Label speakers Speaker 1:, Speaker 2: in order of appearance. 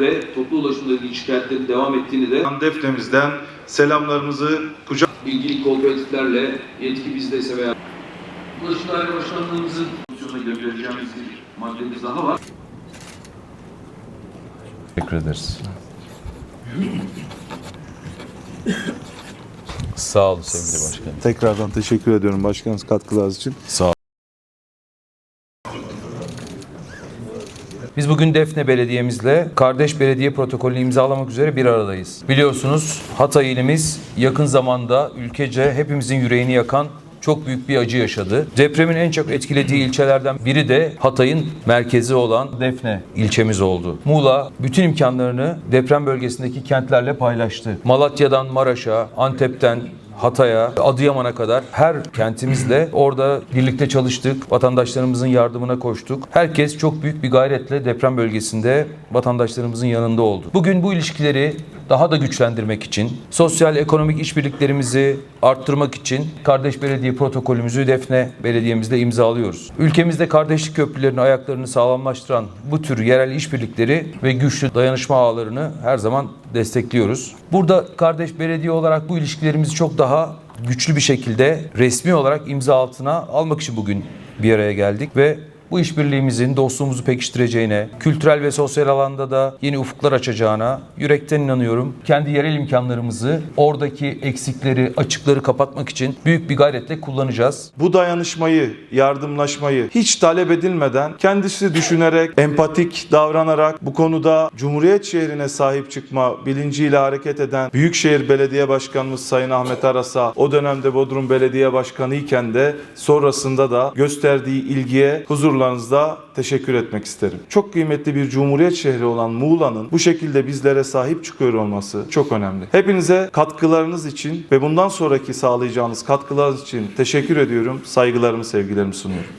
Speaker 1: ve toplu ulaşımla ilgili şikayetlerin devam ettiğini de
Speaker 2: Defnemizden selamlarımızı kucak
Speaker 1: ilgili kooperatiflerle yetki bizdeyse veya Ulaşım Daire Başkanlığımızın pozisyonuna göndereceğimiz bir maddemiz daha var.
Speaker 3: Teşekkür ederiz. Sağ olun sevgili başkanım.
Speaker 2: Tekrardan teşekkür ediyorum başkanımız katkılarınız için.
Speaker 3: Sağ olun. Biz bugün Defne Belediye'mizle kardeş belediye protokolünü imzalamak üzere bir aradayız. Biliyorsunuz Hatay ilimiz yakın zamanda ülkece hepimizin yüreğini yakan çok büyük bir acı yaşadı. Depremin en çok etkilediği ilçelerden biri de Hatay'ın merkezi olan Defne ilçemiz oldu. Muğla bütün imkanlarını deprem bölgesindeki kentlerle paylaştı. Malatya'dan Maraş'a, Antep'ten Hatay'a, Adıyaman'a kadar her kentimizle orada birlikte çalıştık. Vatandaşlarımızın yardımına koştuk. Herkes çok büyük bir gayretle deprem bölgesinde vatandaşlarımızın yanında oldu. Bugün bu ilişkileri daha da güçlendirmek için, sosyal ekonomik işbirliklerimizi arttırmak için kardeş belediye protokolümüzü Defne Belediye'mizde imzalıyoruz. Ülkemizde kardeşlik köprülerinin ayaklarını sağlamlaştıran bu tür yerel işbirlikleri ve güçlü dayanışma ağlarını her zaman destekliyoruz. Burada kardeş belediye olarak bu ilişkilerimizi çok daha güçlü bir şekilde resmi olarak imza altına almak için bugün bir araya geldik ve bu işbirliğimizin dostluğumuzu pekiştireceğine, kültürel ve sosyal alanda da yeni ufuklar açacağına yürekten inanıyorum. Kendi yerel imkanlarımızı, oradaki eksikleri, açıkları kapatmak için büyük bir gayretle kullanacağız.
Speaker 2: Bu dayanışmayı, yardımlaşmayı hiç talep edilmeden kendisi düşünerek, empatik davranarak bu konuda Cumhuriyet şehrine sahip çıkma bilinciyle hareket eden Büyükşehir Belediye Başkanımız Sayın Ahmet Aras'a o dönemde Bodrum Belediye Başkanı iken de sonrasında da gösterdiği ilgiye huzurlarınızda teşekkür etmek isterim. Çok kıymetli bir Cumhuriyet şehri olan Muğla'nın bu şekilde bizlere sahip çıkıyor olması çok önemli. Hepinize katkılarınız için ve bundan sonraki sağlayacağınız katkılarınız için teşekkür ediyorum. Saygılarımı, sevgilerimi sunuyorum.